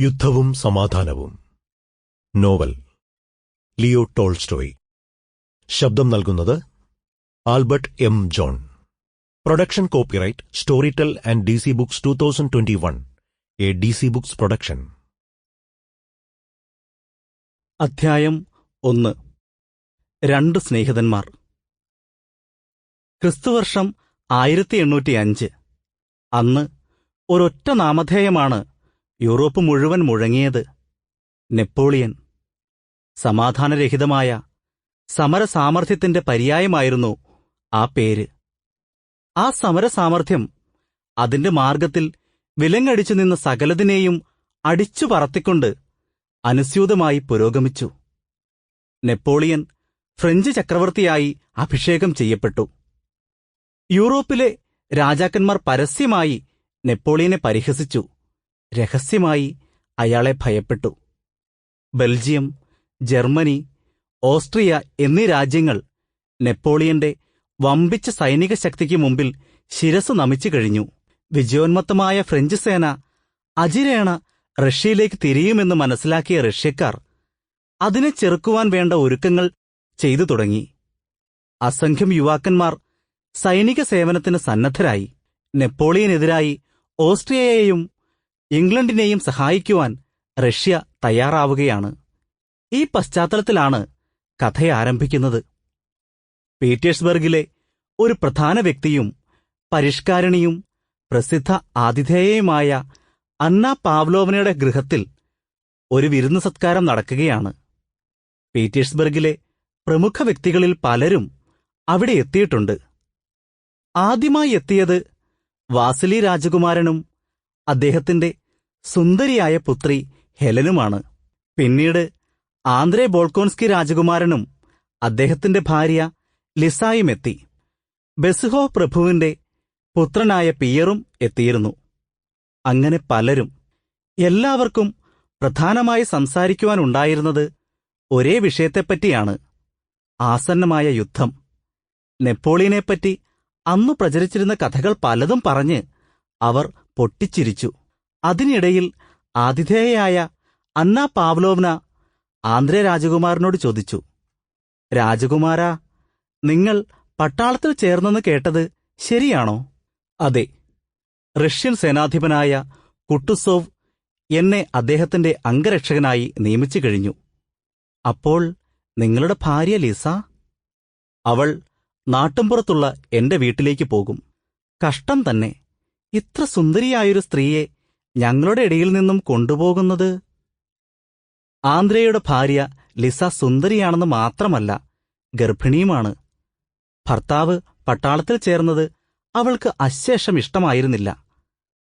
യുദ്ധവും സമാധാനവും. Novel. Leo Tolstoy. ശബ്ദം നൽകുന്നത് Albert M. John. Production copyright tell and D C books two thousand twenty one. A D C books production. അധ്യായം ഒന്ന്. രണ്ട് സ്നേഹിതന്മാർ. ക്രിസ്തുവർഷം ആയിരത്തി എണ്ണൂറ്റി അഞ്ച്. അന്ന് ഒരൊറ്റ നാമധേയമാണ് യൂറോപ്പ് മുഴുവൻ മുഴങ്ങിയത് നെപ്പോളിയൻ. സമാധാനരഹിതമായ സമരസാമർഥ്യത്തിന്റെ പര്യായമായിരുന്നു ആ പേര്. ആ സമരസാമർഥ്യം അതിന്റെ മാർഗത്തിൽ വിലങ്ങടിച്ചു നിന്ന സകലതിനെയും അടിച്ചു പറത്തിക്കൊണ്ട് അനുസ്യൂതമായി പുരോഗമിച്ചു. നെപ്പോളിയൻ ഫ്രഞ്ച് ചക്രവർത്തിയായി അഭിഷേകം ചെയ്യപ്പെട്ടു. യൂറോപ്പിലെ രാജാക്കന്മാർ പരസ്യമായി നെപ്പോളിയനെ പരിഹസിച്ചു. രഹസ്യമായി അയാളെ ഭയപ്പെട്ടു. ബെൽജിയം ജർമ്മനി ഓസ്ട്രിയ എന്നീ രാജ്യങ്ങൾ നെപ്പോളിയന്റെ വമ്പിച്ച സൈനിക ശക്തിക്ക് മുമ്പിൽ ശിരസ് നമിച്ചു കഴിഞ്ഞു. വിജയോന്മത്തമായ ഫ്രഞ്ച് സേന അജിരേണ റഷ്യയിലേക്ക് തിരിയുമെന്ന് മനസ്സിലാക്കിയ റഷ്യക്കാർ അതിനെ ചെറുക്കുവാൻ വേണ്ട ഒരുക്കങ്ങൾ ചെയ്തു തുടങ്ങി. അസംഖ്യം യുവാക്കന്മാർ സൈനിക സേവനത്തിന് സന്നദ്ധരായി. നെപ്പോളിയനെതിരായി ഓസ്ട്രിയയെയും ഇംഗ്ലണ്ടിനെയും സഹായിക്കുവാൻ റഷ്യ തയ്യാറാവുകയാണ്. ഈ പശ്ചാത്തലത്തിലാണ് കഥ ആരംഭിക്കുന്നത്. പീറ്റേഴ്സ്ബർഗിലെ ഒരു പ്രധാന വ്യക്തിയും പരിഷ്കാരണിയും പ്രസിദ്ധ ആതിഥേയയുമായ അന്ന പാവ്ലോവനയുടെ ഗൃഹത്തിൽ ഒരു വിരുന്ന് സത്കാരം നടക്കുകയാണ്. പീറ്റേഴ്സ്ബർഗിലെ പ്രമുഖ വ്യക്തികളിൽ പലരും അവിടെ എത്തിയിട്ടുണ്ട്. ആദ്യമായി എത്തിയത് വാസിലി രാജകുമാരനും അദ്ദേഹത്തിന്റെ സുന്ദരിയായ പുത്രി ഹെലനുമാണ്. പിന്നീട് ആന്ദ്രേ ബോൾക്കോൺസ്കി രാജകുമാരനും അദ്ദേഹത്തിന്റെ ഭാര്യ ലിസായും എത്തി ബെസുഹോ പ്രഭുവിന്റെ പുത്രനായ പിയറും എത്തിയിരുന്നു. അങ്ങനെ പലരും എല്ലാവർക്കും പ്രധാനമായി സംസാരിക്കുവാനുണ്ടായിരുന്നത് ഒരേ വിഷയത്തെപ്പറ്റിയാണ്. ആസന്നമായ യുദ്ധം. നെപ്പോളിയനെപ്പറ്റി അന്നു പ്രചരിച്ചിരുന്ന കഥകൾ പലതും പറഞ്ഞ് അവർ പൊട്ടിച്ചിരിച്ചു. അതിനിടയിൽ ആതിഥേയയായ അന്ന പാവ്ലോവ്ന ആന്ധ്രേ രാജകുമാരനോട് ചോദിച്ചു രാജകുമാരാ നിങ്ങൾ പട്ടാളത്തിൽ ചേർന്നെന്ന് കേട്ടത് ശരിയാണോ? അതെ റഷ്യൻ സേനാധിപനായ കുട്ടുസോവ് എന്നെ അദ്ദേഹത്തിന്റെ അംഗരക്ഷകനായി നിയമിച്ചു കഴിഞ്ഞു. അപ്പോൾ നിങ്ങളുടെ ഭാര്യ ലിസ? അവൾ നാട്ടുംപുറത്തുള്ള എന്റെ വീട്ടിലേക്ക് പോകും. കഷ്ടം തന്നെ. ഇത്ര സുന്ദരിയായൊരു സ്ത്രീയെ ഞങ്ങളുടെ ഇടയിൽ നിന്നും കൊണ്ടുപോകുന്നത്? ആന്ധ്രയുടെ ഭാര്യ ലിസ സുന്ദരിയാണെന്ന് മാത്രമല്ല ഗർഭിണിയുമാണ്. ഭർത്താവ് പട്ടാളത്തിൽ ചേർന്നത് അവൾക്ക് അശേഷം ഇഷ്ടമായിരുന്നില്ല.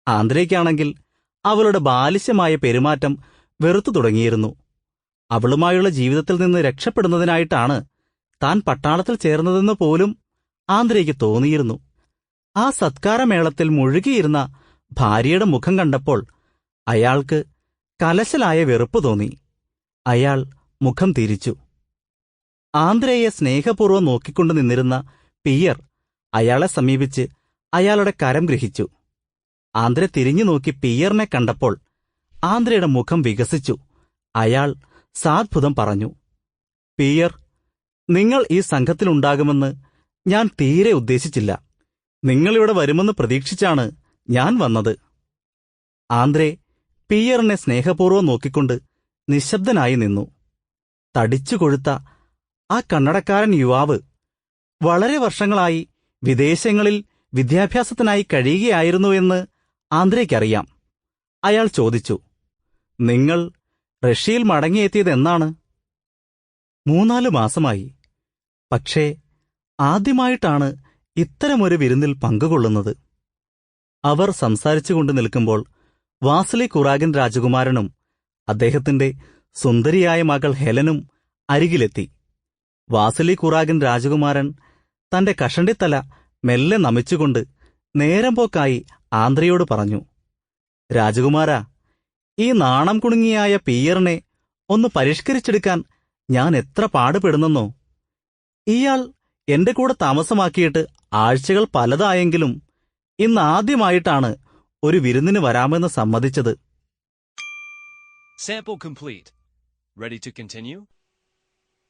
ആന്ധ്രയ്ക്കാണെങ്കിൽ അവളുടെ ബാലിശ്യമായ പെരുമാറ്റം വെറുത്തു തുടങ്ങിയിരുന്നു. അവളുമായുള്ള ജീവിതത്തിൽ നിന്ന് രക്ഷപ്പെടുന്നതിനായിട്ടാണ് താൻ പട്ടാളത്തിൽ ചേർന്നതെന്ന് പോലും ആന്ധ്രയ്ക്ക് തോന്നിയിരുന്നു. ആ സത്കാരമേളത്തിൽ മുഴുകിയിരുന്ന ഭാര്യയുടെ മുഖം കണ്ടപ്പോൾ അയാൾക്ക് കലശലായ വെറുപ്പ് തോന്നി. അയാൾ മുഖം തിരിച്ചു. ആന്ധ്രയെ സ്നേഹപൂർവം നോക്കിക്കൊണ്ടു നിന്നിരുന്ന പിയർ അയാളെ സമീപിച്ച് അയാളുടെ കരം ഗ്രഹിച്ചു. ആന്ധ്ര തിരിഞ്ഞു നോക്കി പിയറിനെ കണ്ടപ്പോൾ ആന്ധ്രയുടെ മുഖം വികസിച്ചു. അയാൾ സാദ്ഭുതം പറഞ്ഞു പിയർ നിങ്ങൾ ഈ സംഘത്തിലുണ്ടാകുമെന്ന് ഞാൻ തീരെ ഉദ്ദേശിച്ചില്ല. നിങ്ങളിവിടെ വരുമെന്ന് പ്രതീക്ഷിച്ചാണ് ഞാൻ വന്നത്. ആന്ദ്രേ പിയറിനെ സ്നേഹപൂർവം നോക്കിക്കൊണ്ട് നിശബ്ദനായി നിന്നു. തടിച്ചു കൊഴുത്ത ആ കണ്ണടക്കാരൻ യുവാവ് വളരെ വർഷങ്ങളായി വിദേശങ്ങളിൽ വിദ്യാഭ്യാസത്തിനായി കഴിയുകയായിരുന്നുവെന്ന് ആന്ധ്രയ്ക്കറിയാം അയാൾ ചോദിച്ചു നിങ്ങൾ റഷ്യയിൽ മടങ്ങിയെത്തിയത് എന്നാണ്? മൂന്നാലു മാസമായി. പക്ഷേ ആദ്യമായിട്ടാണ് ഇത്തരമൊരു വിരുന്നിൽ പങ്കുകൊള്ളുന്നത്? അവർ സംസാരിച്ചുകൊണ്ട് നിൽക്കുമ്പോൾ വാസലി കുറാഗൻ രാജകുമാരനും അദ്ദേഹത്തിന്റെ സുന്ദരിയായ മകൾ ഹെലനും അരികിലെത്തി. വാസലി കുറാഗൻ രാജകുമാരൻ തന്റെ കഷണ്ടിത്തല മെല്ലെ നമിച്ചുകൊണ്ട് നേരം പോക്കായി ആന്ധ്രയോട് പറഞ്ഞു രാജകുമാര ഈ നാണം കുണുങ്ങിയായ പീയറിനെ ഒന്ന് പരിഷ്കരിച്ചെടുക്കാൻ ഞാൻ എത്ര പാടുപെടുന്നെന്നോ? ഇയാൾ എന്റെ കൂടെ താമസമാക്കിയിട്ട് ആഴ്ചകൾ പലതായെങ്കിലും ഇന്ന് ആദ്യമായിട്ടാണ് ഒരു വിരുന്നിന് വരാമെന്ന് സമ്മതിച്ചത് Sample complete. Ready to continue?